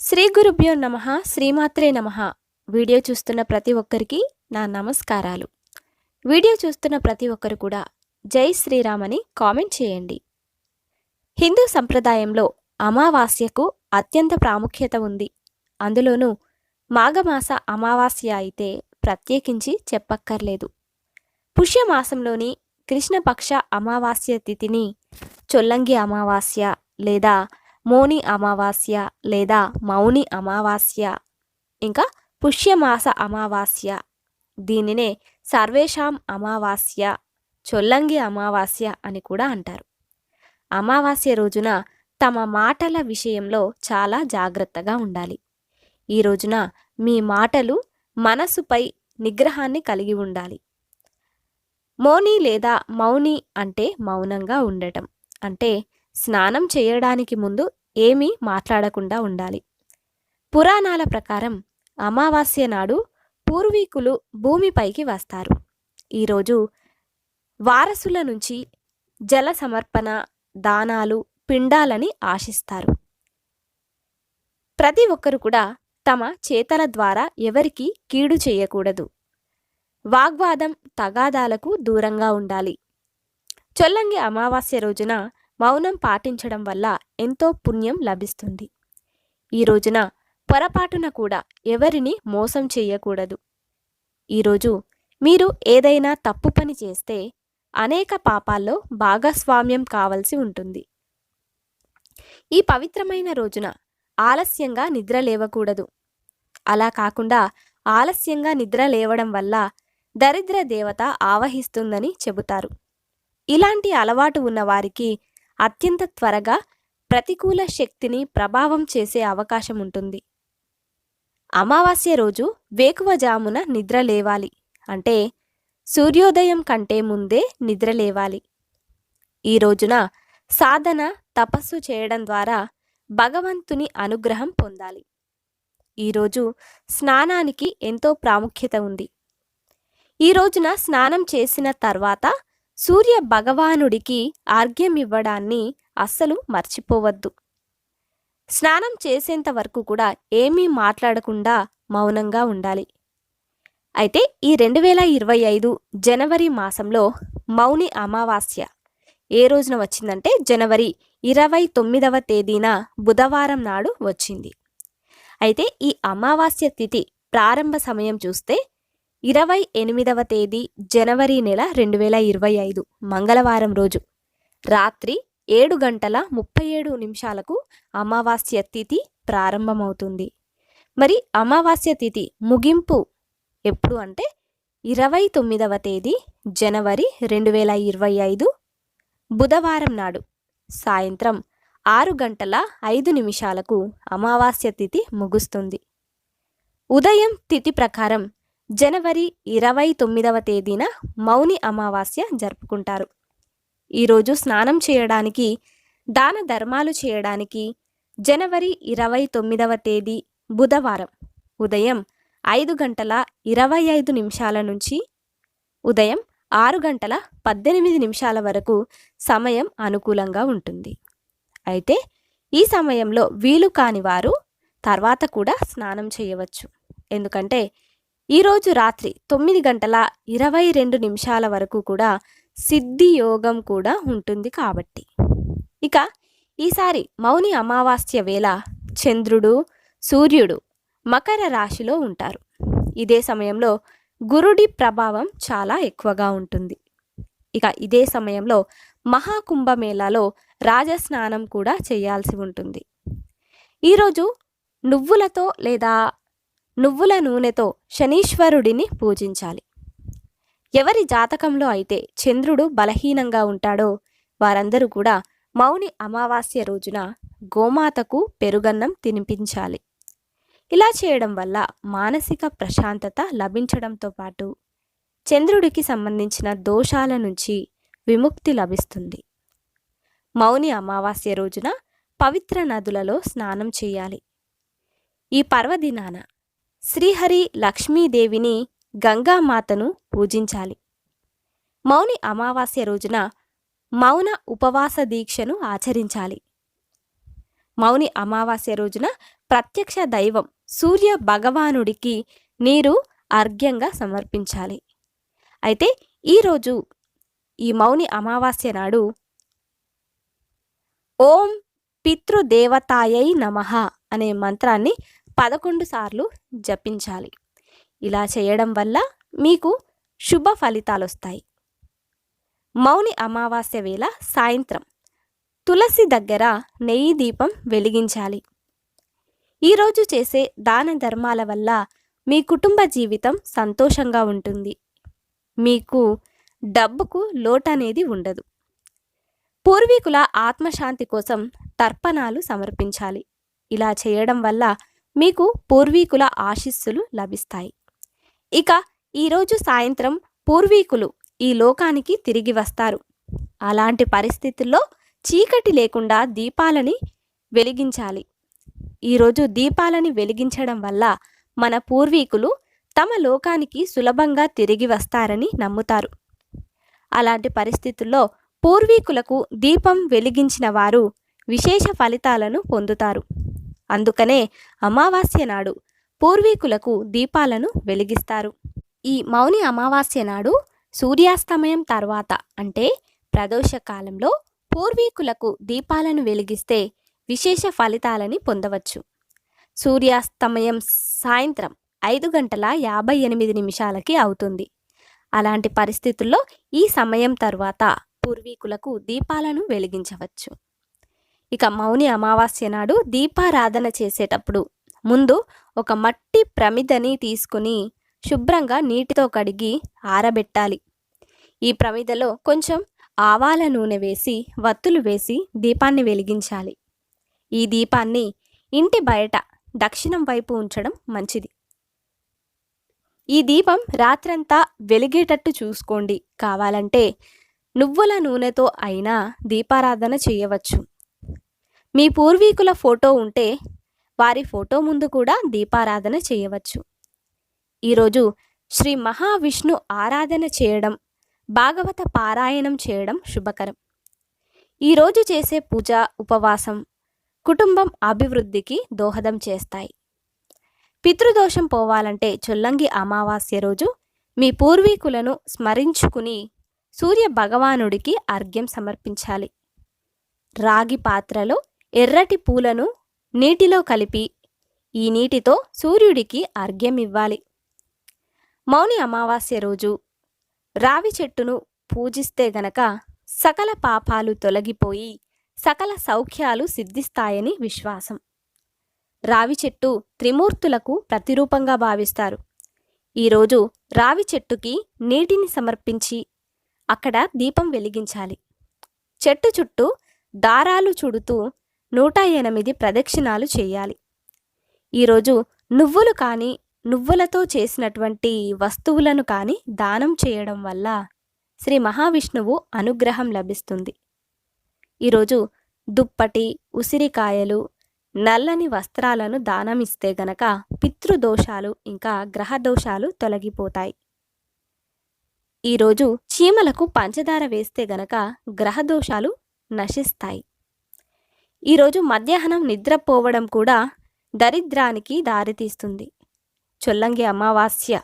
శ్రీ గురుభ్యో నమ శ్రీమాత్రే నమ. వీడియో చూస్తున్న ప్రతి ఒక్కరికి నా నమస్కారాలు. వీడియో చూస్తున్న ప్రతి ఒక్కరు కూడా జై శ్రీరామ్ అని కామెంట్ చేయండి. హిందూ సంప్రదాయంలో అమావాస్యకు అత్యంత ప్రాముఖ్యత ఉంది. అందులోనూ మాఘమాస అమావాస్య అయితే ప్రత్యేకించి చెప్పక్కర్లేదు. పుష్యమాసంలోని కృష్ణపక్ష అమావాస్య తిథిని చొల్లంగి అమావాస్య లేదా మోని అమావాస్య లేదా మౌని అమావాస్య ఇంకా పుష్యమాస అమావాస్య. దీనినే సర్వేషాం అమావాస్య చొల్లంగి అమావాస్య అని కూడా అంటారు. అమావాస్య రోజున తమ మాటల విషయంలో చాలా జాగ్రత్తగా ఉండాలి. ఈ రోజున మీ మాటలు మనసుపై నిగ్రహాన్ని కలిగి ఉండాలి. మౌని లేదా మౌని అంటే మౌనంగా ఉండటం అంటే స్నానం చేయడానికి ముందు ఏమీ మాట్లాడకుండా ఉండాలి. పురాణాల ప్రకారం అమావాస్య నాడు పూర్వీకులు భూమిపైకి వస్తారు. ఈరోజు వారసుల నుంచి జల సమర్పణ దానాలు పిండాలని ఆశిస్తారు. ప్రతి ఒక్కరు కూడా తమ చేతల ద్వారా ఎవరికి కీడు చేయకూడదు. వాగ్వాదం తగాదాలకు దూరంగా ఉండాలి. చొల్లంగి అమావాస్య రోజున మౌనం పాటించడం వల్ల ఎంతో పుణ్యం లభిస్తుంది. ఈ రోజున పొరపాటున కూడా ఎవరిని మోసం చేయకూడదు. ఈరోజు మీరు ఏదైనా తప్పు పని చేస్తే అనేక పాపాల్లో భాగస్వామ్యం కావలసి ఉంటుంది. ఈ పవిత్రమైన రోజున ఆలస్యంగా నిద్ర లేవకూడదు. అలా కాకుండా ఆలస్యంగా నిద్ర లేవడం వల్ల దరిద్ర దేవత ఆవహిస్తుందని చెబుతారు. ఇలాంటి అలవాటు ఉన్న వారికి అత్యంత త్వరగా ప్రతికూల శక్తిని ప్రభావం చేసే అవకాశం ఉంటుంది. అమావాస్య రోజు వేకువజామున నిద్ర లేవాలి. అంటే సూర్యోదయం కంటే ముందే నిద్ర లేవాలి. ఈ రోజున సాధన తపస్సు చేయడం ద్వారా భగవంతుని అనుగ్రహం పొందాలి. ఈరోజు స్నానానికి ఎంతో ప్రాముఖ్యత ఉంది. ఈ రోజున స్నానం చేసిన తర్వాత సూర్య భగవానుడికి ఆర్ఘ్యం ఇవ్వడాన్ని అస్సలు మర్చిపోవద్దు. స్నానం చేసేంత వరకు కూడా ఏమీ మాట్లాడకుండా మౌనంగా ఉండాలి. అయితే ఈ రెండు వేల ఇరవై ఐదు జనవరి మాసంలో మౌని అమావాస్య ఏ రోజున వచ్చిందంటే జనవరి ఇరవై తొమ్మిదవ తేదీన బుధవారం నాడు వచ్చింది. అయితే ఈ అమావాస్య తిథి ప్రారంభ సమయం చూస్తే ఇరవై ఎనిమిదవ తేదీ జనవరి నెల రెండు వేల ఇరవై ఐదు మంగళవారం రోజు. రాత్రి ఏడు గంటల ముప్పై ఏడు నిమిషాలకు అమావాస్య తిథి ప్రారంభమవుతుంది. మరి అమావాస్య తిథి ముగింపు ఎప్పుడు అంటే ఇరవై తొమ్మిదవ తేదీ జనవరి రెండు వేల ఇరవై ఐదు బుధవారం నాడు సాయంత్రం ఆరు గంటల ఐదు నిమిషాలకు అమావాస్య తిథి ముగుస్తుంది. ఉదయం తిథి ప్రకారం జనవరి ఇరవై తొమ్మిదవ తేదీన మౌని అమావాస్య జరుపుకుంటారు. ఈరోజు స్నానం చేయడానికి దాన ధర్మాలు చేయడానికి జనవరి ఇరవై తొమ్మిదవ తేదీ బుధవారం ఉదయం ఐదు గంటల ఇరవై ఐదు నిమిషాల నుంచి ఉదయం ఆరు గంటల పద్దెనిమిది నిమిషాల వరకు సమయం అనుకూలంగా ఉంటుంది. అయితే ఈ సమయంలో వీలు కాని వారు తర్వాత కూడా స్నానం చేయవచ్చు. ఎందుకంటే ఈరోజు రాత్రి తొమ్మిది గంటల ఇరవై రెండు నిమిషాల వరకు కూడా సిద్ధి యోగం కూడా ఉంటుంది కాబట్టి. ఇక ఈసారి మౌని అమావాస్య వేళ చంద్రుడు సూర్యుడు మకర రాశిలో ఉంటారు. ఇదే సమయంలో గురుడి ప్రభావం చాలా ఎక్కువగా ఉంటుంది. ఇక ఇదే సమయంలో మహాకుంభమేళాలో రాజస్నానం కూడా చేయాల్సి ఉంటుంది. ఈరోజు నువ్వులతో లేదా నువ్వుల నూనెతో శనీశ్వరుడిని పూజించాలి. ఎవరి జాతకంలో అయితే చంద్రుడు బలహీనంగా ఉంటాడో వారందరూ కూడా మౌని అమావాస్య రోజున గోమాతకు పెరుగన్నం తినిపించాలి. ఇలా చేయడం వల్ల మానసిక ప్రశాంతత లభించడంతో పాటు చంద్రుడికి సంబంధించిన దోషాల నుంచి విముక్తి లభిస్తుంది. మౌని అమావాస్య రోజున పవిత్ర నదులలో స్నానం చేయాలి. ఈ పర్వదినాన శ్రీహరి లక్ష్మీదేవిని గంగామాతను పూజించాలి. మౌని అమావాస్య రోజున మౌన ఉపవాస దీక్షను ఆచరించాలి. మౌని అమావాస్య రోజున ప్రత్యక్ష దైవం సూర్య భగవానుడికి నీరు అర్ఘ్యంగా సమర్పించాలి. అయితే ఈరోజు ఈ మౌని అమావాస్య నాడు ఓం పితృదేవతాయై నమః అనే మంత్రాన్ని పదకొండు సార్లు జపించాలి. ఇలా చేయడం వల్ల మీకు శుభ ఫలితాలు వస్తాయి మౌని అమావాస్య వేళ సాయంత్రం తులసి దగ్గర నెయ్యి దీపం వెలిగించాలి. ఈరోజు చేసే దాన ధర్మాల వల్ల మీ కుటుంబ జీవితం సంతోషంగా ఉంటుంది. మీకు డబ్బుకు లోటనేది ఉండదు. పూర్వీకుల ఆత్మశాంతి కోసం తర్పణాలు సమర్పించాలి. ఇలా చేయడం వల్ల మీకు పూర్వీకుల ఆశీస్సులు లభిస్తాయి. ఇక ఈరోజు సాయంత్రం పూర్వీకులు ఈ లోకానికి తిరిగి వస్తారు. అలాంటి పరిస్థితుల్లో చీకటి లేకుండా దీపాలని వెలిగించాలి. ఈరోజు దీపాలని వెలిగించడం వల్ల మన పూర్వీకులు తమ లోకానికి సులభంగా తిరిగి వస్తారని నమ్ముతారు. అలాంటి పరిస్థితుల్లో పూర్వీకులకు దీపం వెలిగించిన వారు విశేష ఫలితాలను పొందుతారు. అందుకనే అమావాస్య నాడు పూర్వీకులకు దీపాలను వెలిగిస్తారు. ఈ మౌని అమావాస్య నాడు సూర్యాస్తమయం తర్వాత అంటే ప్రదోష కాలంలో పూర్వీకులకు దీపాలను వెలిగిస్తే విశేష ఫలితాలని పొందవచ్చు. సూర్యాస్తమయం సాయంత్రం ఐదు గంటల యాభై ఎనిమిది నిమిషాలకి అవుతుంది. అలాంటి పరిస్థితుల్లో ఈ సమయం తర్వాత పూర్వీకులకు దీపాలను వెలిగించవచ్చు. ఇక మౌని అమావాస్య నాడు దీపారాధన చేసేటప్పుడు ముందు ఒక మట్టి ప్రమిదని తీసుకుని శుభ్రంగా నీటితో కడిగి ఆరబెట్టాలి. ఈ ప్రమిదలో కొంచెం ఆవాల నూనె వేసి వత్తులు వేసి దీపాన్ని వెలిగించాలి. ఈ దీపాన్ని ఇంటి బయట దక్షిణం వైపు ఉంచడం మంచిది. ఈ దీపం రాత్రంతా వెలిగేటట్టు చూసుకోండి. కావాలంటే నువ్వుల నూనెతో అయినా దీపారాధన చేయవచ్చు. మీ పూర్వీకుల ఫోటో ఉంటే వారి ఫోటో ముందు కూడా దీపారాధన చేయవచ్చు. ఈరోజు శ్రీ మహావిష్ణు ఆరాధన చేయడం భాగవత పారాయణం చేయడం శుభకరం. ఈరోజు చేసే పూజ ఉపవాసం కుటుంబం అభివృద్ధికి దోహదం చేస్తాయి. పితృదోషం పోవాలంటే చొల్లంగి అమావాస్య రోజు మీ పూర్వీకులను స్మరించుకుని సూర్య భగవానుడికి అర్ఘ్యం సమర్పించాలి. రాగి పాత్రలో ఎర్రటి పూలను నీటిలో కలిపి ఈ నీటితో సూర్యుడికి అర్ఘ్యం ఇవ్వాలి మౌని అమావాస్య రోజు రావి చెట్టును పూజిస్తే గనక సకల పాపాలు తొలగిపోయి సకల సౌఖ్యాలు సిద్ధిస్తాయని విశ్వాసం. రావి చెట్టు త్రిమూర్తులకు ప్రతిరూపంగా భావిస్తారు. ఈరోజు రావి చెట్టుకి నీటిని సమర్పించి అక్కడ దీపం వెలిగించాలి. చెట్టు చుట్టూ దారాలు చుడుతూ నూట ఎనిమిది ప్రదక్షిణాలు చేయాలి. ఈరోజు నువ్వులు కానీ నువ్వులతో చేసినటువంటి వస్తువులను కానీ దానం చేయడం వల్ల శ్రీ మహావిష్ణువు అనుగ్రహం లభిస్తుంది. ఈరోజు దుప్పటి ఉసిరికాయలు నల్లని వస్త్రాలను దానమిస్తే గనక పితృదోషాలు ఇంకా గ్రహదోషాలు తొలగిపోతాయి. ఈరోజు చీమలకు పంచదార వేస్తే గనక గ్రహదోషాలు నశిస్తాయి. ఈరోజు మధ్యాహ్నం నిద్రపోవడం కూడా దరిద్రానికి దారితీస్తుంది. చొల్లంగి అమావాస్య.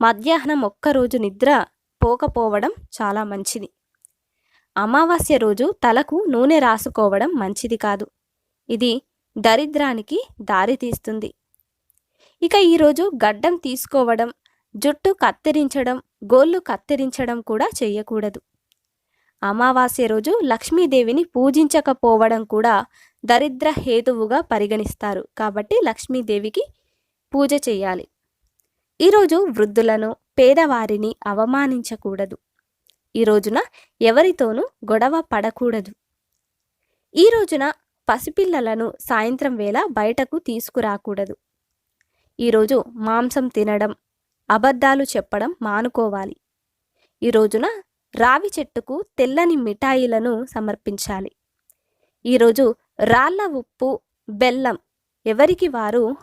మధ్యాహ్నం ఒక్కరోజు నిద్ర పోకపోవడం చాలా మంచిది. అమావాస్య రోజు తలకు నూనె రాసుకోవడం మంచిది కాదు. ఇది దరిద్రానికి దారితీస్తుంది. ఇక ఈరోజు గడ్డం తీసుకోవడం జుట్టు కత్తిరించడం గోళ్ళు కత్తిరించడం కూడా చేయకూడదు. అమావాస్య రోజు లక్ష్మీదేవిని పూజించకపోవడం కూడా దరిద్ర హేతువుగా పరిగణిస్తారు. కాబట్టి లక్ష్మీదేవికి పూజ చేయాలి. ఈరోజు వృద్ధులను పేదవారిని అవమానించకూడదు. ఈ రోజున ఎవరితోనూ గొడవ పడకూడదు. ఈ రోజున పసిపిల్లలను సాయంత్రం వేళ బయటకు తీసుకురాకూడదు. ఈరోజు మాంసం తినడం అబద్ధాలు చెప్పడం మానుకోవాలి. ఈ రోజున రావి చెట్టుకు తెల్లని మిఠాయిలను సమర్పించాలి. ఈరోజు రాళ్ళ ఉప్పు బెల్లం ఎవరికి వారు?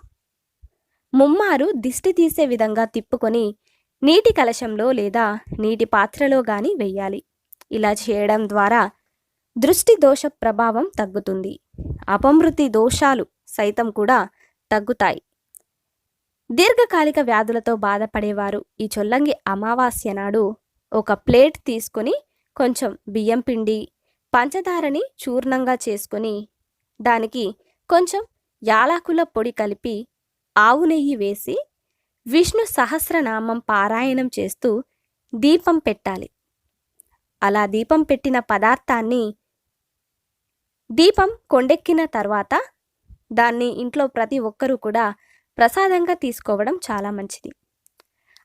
ముమ్మారు దిష్టి తీసే విధంగా తిప్పుకొని నీటి కలశంలో లేదా నీటి పాత్రలో కానీ వెయ్యాలి. ఇలా చేయడం ద్వారా దృష్టి దోష ప్రభావం తగ్గుతుంది. అపమృతి దోషాలు సైతం కూడా తగ్గుతాయి. దీర్ఘకాలిక వ్యాధులతో బాధపడేవారు ఈ చొల్లంగి అమావాస్య నాడు ఒక ప్లేట్ తీసుకొని కొంచెం బియ్యం పిండి పంచదారని చూర్ణంగా చేసుకొని దానికి కొంచెం యాలకుల పొడి కలిపి ఆవు నెయ్యి వేసి విష్ణు సహస్రనామం పారాయణం చేస్తూ దీపం పెట్టాలి. అలా దీపం పెట్టిన పదార్థాన్ని దీపం కొండెక్కిన తర్వాత దాన్ని ఇంట్లో ప్రతి ఒక్కరూ కూడా ప్రసాదంగా తీసుకోవడం చాలా మంచిది.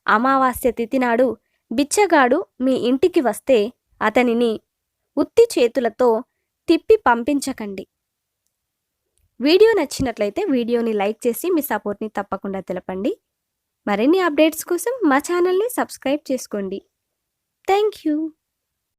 అమావాస్య తిథి నాడు బిచ్చగాడు మీ ఇంటికి వస్తే అతనిని ఉత్తి చేతులతో తిప్పి పంపించకండి. వీడియో నచ్చినట్లయితే వీడియోని లైక్ చేసి మీ సపోర్ట్ని తప్పకుండా తెలపండి. మరిన్ని అప్డేట్స్ కోసం మా ఛానల్ని సబ్స్క్రైబ్ చేసుకోండి. Thank you